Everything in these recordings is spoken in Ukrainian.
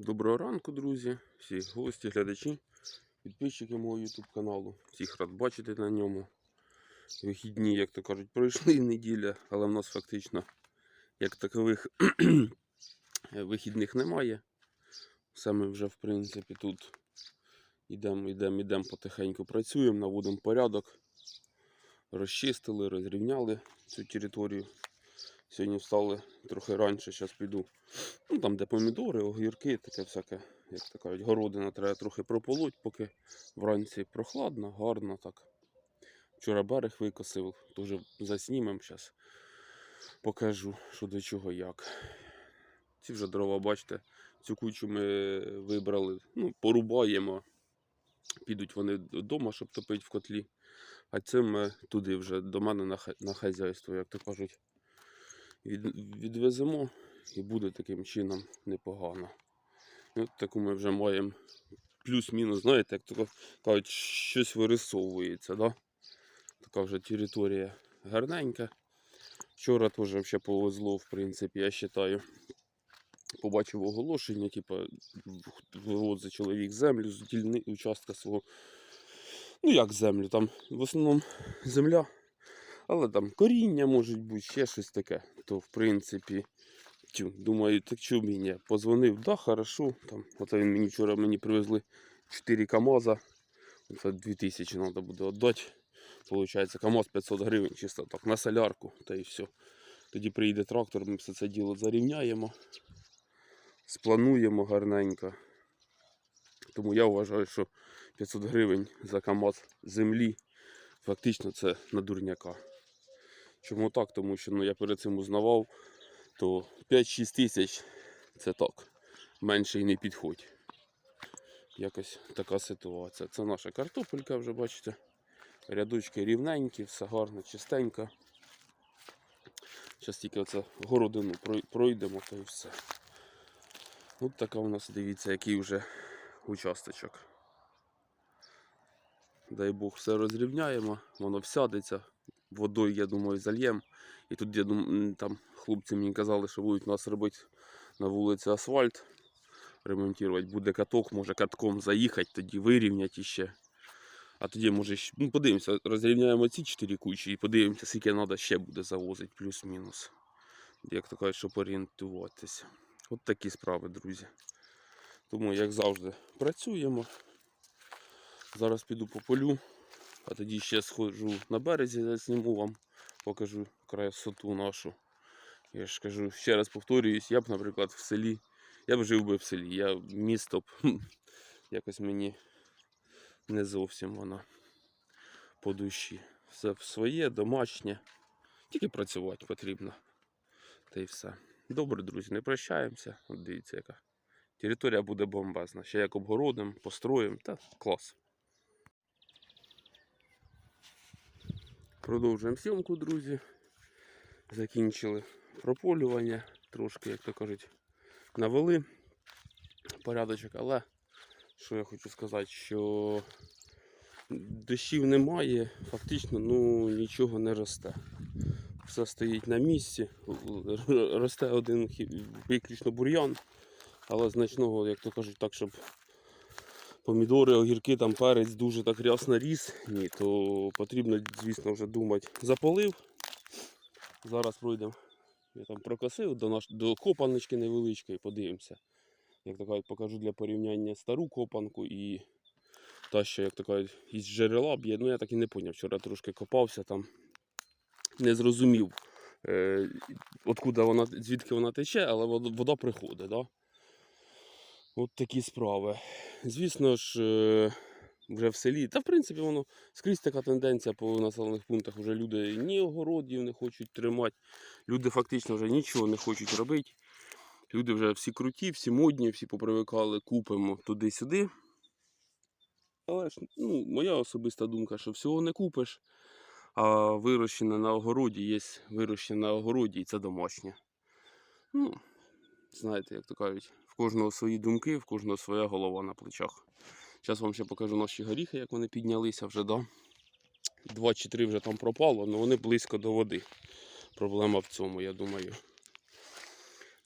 Доброго ранку, друзі, всі гості, глядачі, підписчики мого YouTube каналу. Всіх рад бачити на ньому. Вихідні, як то кажуть, пройшли неділя, але в нас фактично як такових вихідних немає. Ми вже, в принципі, тут йдемо, йдемо, йдемо потихеньку працюємо, наводимо порядок. Розчистили, розрівняли цю територію. Сьогодні встали трохи раніше, зараз піду. Ну там, де помідори, огірки, таке всяке, як то кажуть, городина треба трохи прополоть, поки вранці прохладно, гарно так. Вчора берег викосив, теж заснімемо зараз. Покажу, що до чого як. Ці вже дрова, бачите, цю кучу ми вибрали, ну, порубаємо. Підуть вони вдома, щоб топити в котлі. А це ми туди вже до мене на, хазяйство, як то кажуть, відвеземо і буде таким чином непогано. От таку ми вже маємо плюс-мінус, знаєте, як то кажуть, щось вирисовується, да? така вже територія гарненька. Вчора теж взагалі повезло, в принципі, я вважаю. Побачив оголошення, типу, вивозить чоловік землю з дільни, участка свого. Ну як землю, там в основному земля, але там коріння може бути, ще щось таке. То в принципі, тю, думаю, так що мені? Позвонив, да, хорошо. Там, оце він мені вчора мені привезли 4 КАМАЗа. Це 2000 треба буде віддати. Получається, КАМАЗ 500 гривень, чисто так, на солярку, та і все. Тоді приїде трактор, ми все це діло зарівняємо, сплануємо гарненько. Тому я вважаю, що 500 гривень за КАМАЗ землі фактично це на дурняка. Чому так? Тому що ну, я перед цим узнавав, то 5-6 тисяч це так. Менше і не підходь. Якось така ситуація. Це наша картопелька, вже бачите. Рядочки рівненькі, все гарно, чистенько. Зараз тільки оце городину пройдемо, то і все. От така у нас, дивіться, який вже участочок. Дай Бог все розрівняємо, воно всядеться. Водою, я думаю, зальємо. І тут я дум... там хлопці мені казали, що будуть у нас робити на вулиці асфальт. Ремонтувати буде каток, може катком заїхати, тоді вирівняти іще. А тоді може ну, подивимося, розрівняємо ці чотири кучі і подивимося, скільки треба ще буде завозити, плюс-мінус. Як то кажуть, щоб орієнтуватися. От такі справи, друзі. Тому, як завжди, працюємо. Зараз піду по полю, а тоді ще сходжу на березі, засніму вам, покажу красоту нашу. Я ж кажу, ще раз повторююсь, я б, наприклад, в селі, я б жив би в селі. Я місто б якось мені не зовсім воно по душі. Все своє, домашнє. Тільки працювати потрібно. Та й все. Добре, друзі, не прощаємося. Дивіться, яка. Територія буде бомбезна. Ще як обгородимо, построїмо. Та клас. Продовжуємо зйомку, друзі. Закінчили прополювання. Трошки, як то кажуть, навели порядочок, але що я хочу сказати, що дощів немає, фактично ну, нічого не росте. Все стоїть на місці, росте один виключно бур'ян, але значного, як то кажуть, так, щоб помідори, огірки, там перець дуже так рясно ріс, ні, то потрібно, звісно, вже думати. Заполив. Зараз пройдемо. Я там прокосив до, наш... до копаночки невеличкої, подивимося. Як кажуть, покажу для порівняння стару копанку і та, що, як кажуть, із джерела б'є. Ну я так і не зрозумів. Вчора трошки копався там, не зрозумів, е, откуда вона, звідки вона тече, але вода приходить. Да? От такі справи. Звісно ж, е, вже в селі, та в принципі воно скрізь така тенденція по населених пунктах. Вже люди ні огородів не хочуть тримати, люди фактично вже нічого не хочуть робити. Люди вже всі круті, всі модні, всі попривикали, купимо туди-сюди. Але ж ну, моя особиста думка, що всього не купиш, а вирощене на огороді є вирощене на огороді і це домашнє. Ну, знаєте, як то кажуть, кожного свої думки, в кожного своя голова на плечах. Зараз вам ще покажу наші горіхи, як вони піднялися вже, да? Два чи три вже там пропало, але вони близько до води. Проблема в цьому, я думаю.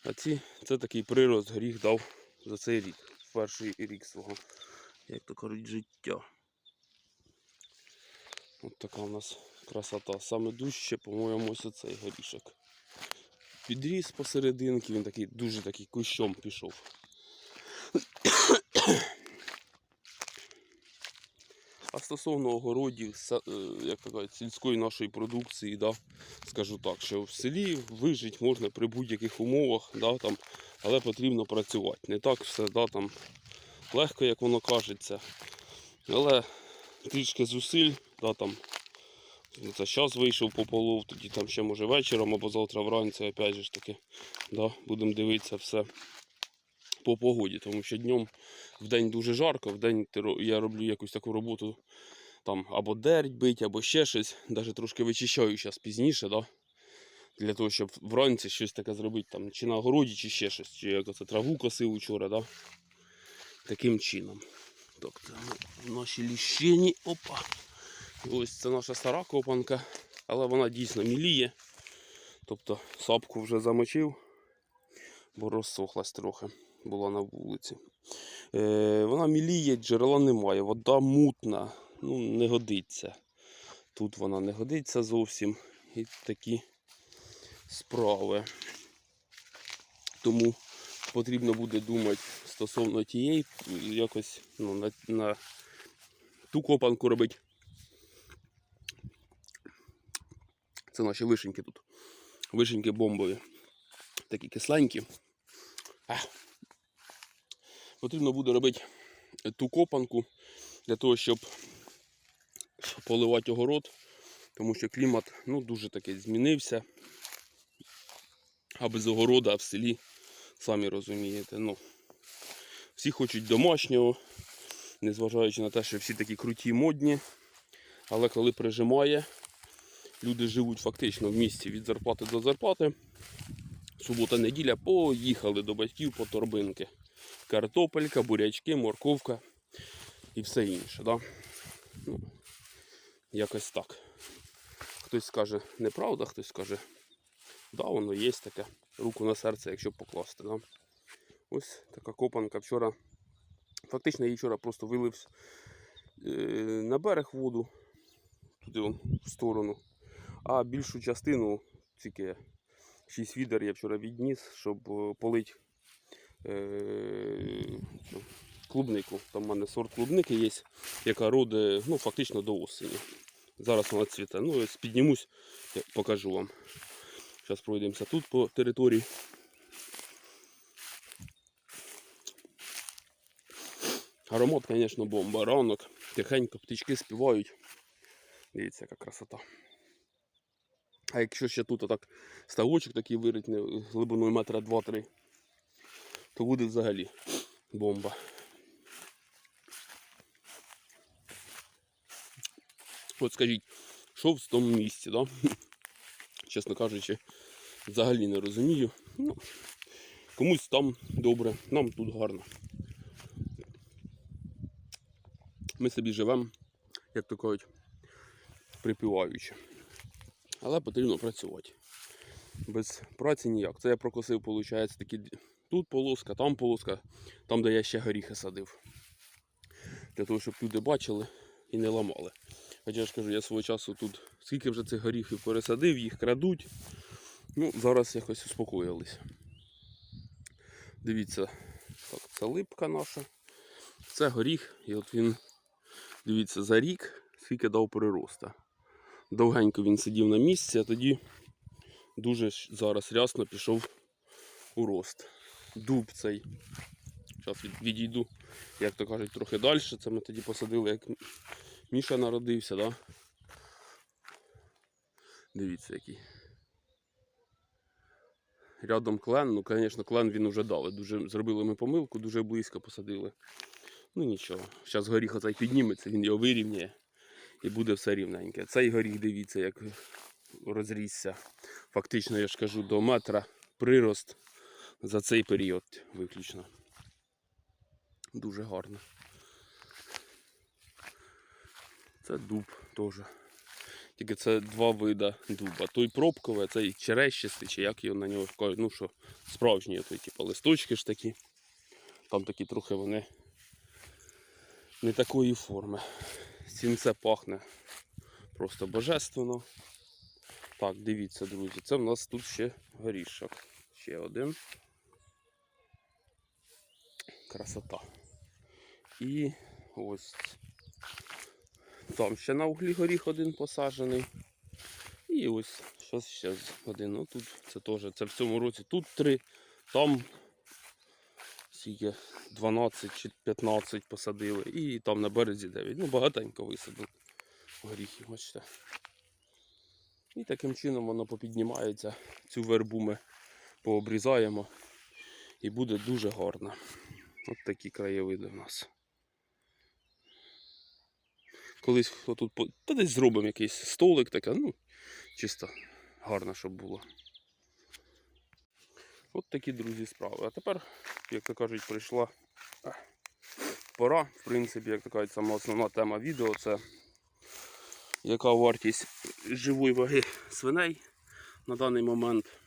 А ці, це такий прирост, горіх дав за цей рік. Перший рік свого, як то кажуть, життя. От така у нас красота. Саме дужче, по-моєму, ось оцей горішок. Підріс посерединки, він такий дуже такий кущом пішов. А стосовно огородів, е, як кажуть, сільської нашої продукції, да, скажу так, що в селі вижити можна при будь-яких умовах, да, там, але потрібно працювати. Не так все да, там, легко, як воно кажеться. Але трішки зусиль, да, там, це зараз вийшов по полов, тоді там ще може вечором або завтра вранці, опять же ж таки, да, будемо дивитися все по погоді, тому що днем в день дуже жарко, в день я роблю якусь таку роботу, там або дерть бить, або ще щось, навіть трошки вичищаю зараз пізніше, да? для того, щоб вранці щось таке зробити, там, чи на городі, чи ще щось, чи як оце траву косив учора, да? таким чином. Так, це ми в нашій ліщині. Опа. Ось це наша стара копанка, але вона дійсно міліє. Тобто сапку вже замочив, бо розсохлась трохи, була на вулиці. Е, вона міліє, джерела немає, вода мутна, ну не годиться. Тут вона не годиться зовсім. І такі справи. Тому потрібно буде думати стосовно тієї, якось ну, на, на ту копанку робити. Це наші вишеньки тут. Вишеньки бомбові. Такі кисленькі. Ах. Потрібно буде робити ту копанку для того, щоб поливати огород, тому що клімат ну, дуже таки змінився. А без огорода в селі, самі розумієте, ну, всі хочуть домашнього, незважаючи на те, що всі такі круті модні. Але коли прижимає, люди живуть фактично в місті від зарплати до зарплати. Субота, неділя поїхали до батьків по торбинки. Картопелька, бурячки, морковка і все інше. Да? Ну, якось так. Хтось скаже неправда, хтось скаже, да, воно є таке. Руку на серце, якщо покласти. Да? Ось така копанка вчора. Фактично її вчора просто вилив е, на берег воду, туди в сторону. А більшу частину, тільки 6 відер я вчора відніс, щоб е, полить е, клубнику. Там в мене сорт клубники є, яка роде ну, фактично до осені. Зараз вона цвіте. Ну, ось піднімусь, покажу вам. Зараз пройдемося тут по території. Аромат, звісно, бомба. Ранок, тихенько, птички співають. Дивіться, яка красота. А якщо ще тут отак ставочок такий виритний глибиною метра 2-3, то буде взагалі бомба. От скажіть, що в тому місці, да? чесно кажучи, взагалі не розумію. Ну, комусь там добре, нам тут гарно. Ми собі живемо, як то кажуть, припіваючи. Але потрібно працювати. Без праці ніяк. Це я прокосив, виходить, такі тут полоска, там полоска, там, де я ще горіхи садив. Для того, щоб люди бачили і не ламали. Хоча я ж кажу, я свого часу тут скільки вже цих горіхів пересадив, їх крадуть. Ну, зараз якось успокоїлись. Дивіться, так, це липка наша. Це горіх, і от він, дивіться, за рік скільки дав прироста. Довгенько він сидів на місці, а тоді дуже зараз рясно пішов у рост. Дуб цей. Зараз відійду, як то кажуть, трохи далі. Це ми тоді посадили, як Міша народився, да? Дивіться який. Рядом клен, ну, звісно, клен він вже дали. Дуже, зробили ми помилку, дуже близько посадили. Ну нічого. Зараз горіх оцей підніметься, він його вирівняє і буде все рівненьке. Цей горіх, дивіться, як розрісся. Фактично, я ж кажу, до метра прирост за цей період виключно. Дуже гарно. Це дуб теж. Тільки це два вида дуба. Той пробковий, цей черещистий, чи як його на нього кажуть, ну що, справжній той, типу, листочки ж такі. Там такі трохи вони не такої форми. Сінце пахне просто божественно. Так, дивіться, друзі, це в нас тут ще горішок. Ще один. Красота. І ось там ще на углі горіх один посаджений. І ось зараз ще один. Ну тут це теж, це в цьому році тут три, там скільки 12 чи 15 посадили. І там на березі 9. Ну, багатенько висадили горіхи, бачите. І таким чином воно попіднімається. Цю вербу ми пообрізаємо і буде дуже гарно. От такі краєвиди в нас. Колись отут по- та десь зробимо якийсь столик таке, ну, чисто гарно, щоб було. От такі, друзі, справи. А тепер, як то кажуть, прийшла пора. В принципі, як то кажуть, сама основна тема відео це яка вартість живої ваги свиней на даний момент.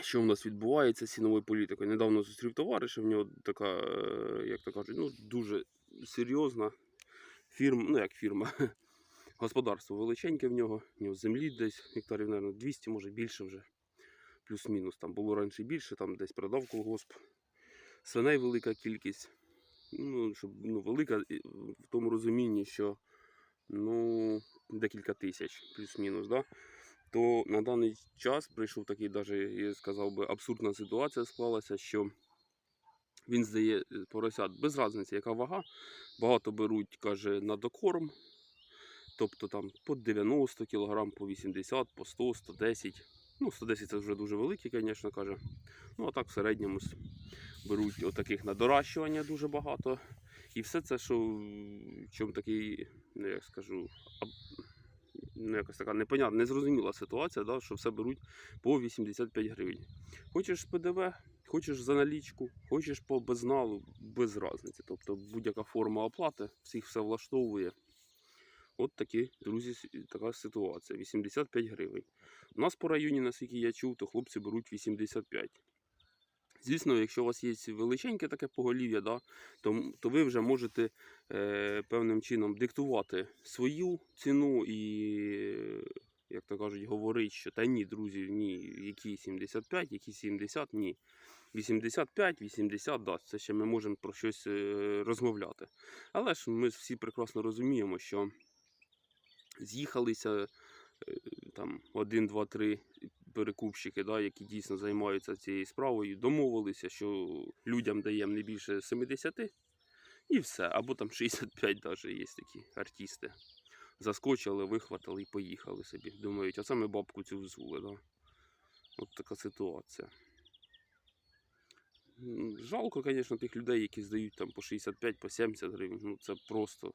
Що в нас відбувається з ціновою політикою? Недавно зустрів товариша, в нього така, е, як то кажуть, ну, дуже серйозна фірма, ну як фірма, господарство величеньке в нього, в нього землі десь гектарів, мабуть, 200, може більше вже, плюс-мінус. Там було раніше більше, там десь продав колгосп. Свиней велика кількість. Ну, щоб, ну, велика в тому розумінні, що ну, декілька тисяч, плюс-мінус. Да? То на даний час прийшов такий, даже, я сказав би, абсурдна ситуація склалася, що він здає е, поросят без різниці, яка вага. Багато беруть, каже, на докорм. Тобто там по 90 кг, по 80, по 100, 110. Ну, 110 це вже дуже великий, звісно, каже. Ну, а так в середньому беруть отаких на доращування дуже багато. І все це, що чому такий, ну як скажу, ну, якась така непонятна, незрозуміла ситуація, да, що все беруть по 85 гривень. Хочеш з ПДВ, хочеш за налічку, хочеш по безналу, без різниці. Тобто будь-яка форма оплати, всіх все влаштовує. От такі, друзі, така ситуація. 85 гривень. У нас по районі, наскільки я чув, то хлопці беруть 85. Звісно, якщо у вас є величеньке таке поголів'я, да, то, то ви вже можете е, певним чином диктувати свою ціну і, е, як то кажуть, говорити, що та ні, друзі, ні, які 75, які 70, ні. 85, 80, да, це ще ми можемо про щось е, розмовляти. Але ж ми всі прекрасно розуміємо, що з'їхалися е, там один, два, три перекупщики, да, які дійсно займаються цією справою, домовилися, що людям даємо не більше 70 і все. Або там 65 навіть є такі артисти. Заскочили, вихватили і поїхали собі. Думають, оце ми бабку цю взули. Да? От така ситуація. Жалко, звісно, тих людей, які здають там по 65, по 70 гривень. Ну це просто.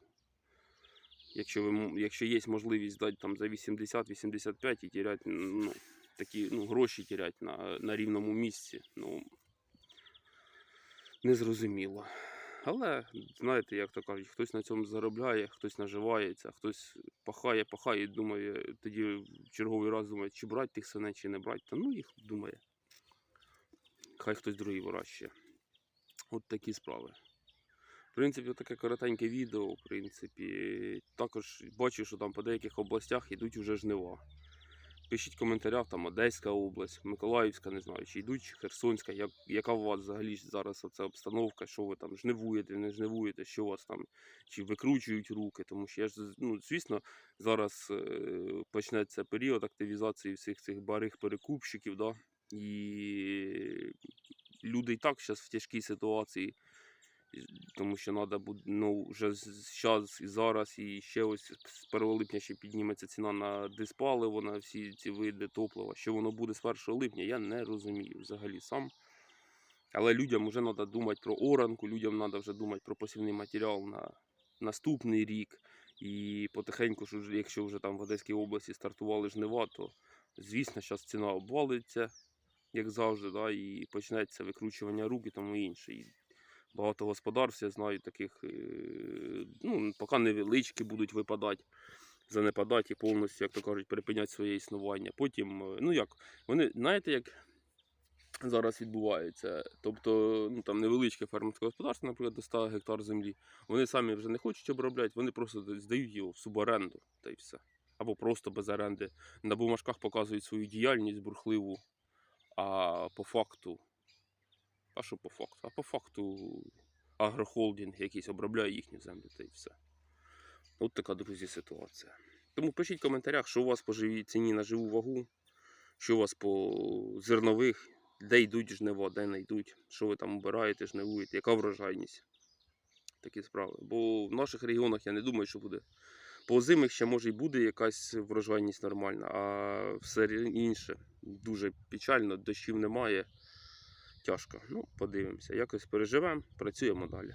Якщо, ви, якщо є можливість здати там за 80-85 і тіряти, ну, такі ну, гроші тіряти на, на рівному місці, ну незрозуміло. Але, знаєте, як то кажуть, хтось на цьому заробляє, хтось наживається, хтось пахає, пахає і думає, тоді в черговий раз думає, чи брати тих свиней, чи не брати. Та ну їх думає. Хай хтось другий вирощує. От такі справи. В принципі, таке коротеньке відео, в принципі. Також бачу, що там по деяких областях йдуть уже жнива. Пишіть в коментарях, там Одеська область, Миколаївська, не знаю, чи йдуть, чи Херсонська, як, яка у вас взагалі зараз оця обстановка, що ви там жнивуєте, не жнивуєте, що у вас там, чи викручують руки, тому що я ж, ну, звісно, зараз е, почнеться період активізації всіх цих барих перекупщиків, да? і люди і так зараз в тяжкій ситуації, тому що треба буде ну, вже зараз і зараз, і ще ось з 1 липня ще підніметься ціна на диспаливо, на всі ці види топлива. Що воно буде з 1 липня, я не розумію взагалі сам. Але людям вже треба думати про оранку, людям треба вже думати про посівний матеріал на наступний рік. І потихеньку, якщо вже там в Одеській області стартували жнива, то звісно, зараз ціна обвалиться, як завжди, да, і почнеться викручування рук і тому інше. Багато господарств, я знаю, таких, е, ну, поки невеличкі будуть випадати, занепадати і повністю, як то кажуть, припиняти своє існування. Потім, е, ну як, вони, знаєте, як зараз відбувається. Тобто, ну там невеличке фермерське господарство, наприклад, до 100 гектар землі. Вони самі вже не хочуть обробляти, вони просто здають його в суборенду та й все. Або просто без оренди. На бумажках показують свою діяльність бурхливу, а по факту. А що по факту? А по факту агрохолдинг якийсь обробляє їхню землю та й все. От така, друзі, ситуація. Тому пишіть в коментарях, що у вас по живій ціні на живу вагу, що у вас по зернових, де йдуть жнива, де не йдуть, що ви там обираєте, жнивуєте, яка врожайність. Такі справи. Бо в наших регіонах я не думаю, що буде. По озимих ще може й буде якась врожайність нормальна, а все інше дуже печально, дощів немає. Тяжко. Ну, подивимося. Якось переживемо, працюємо далі.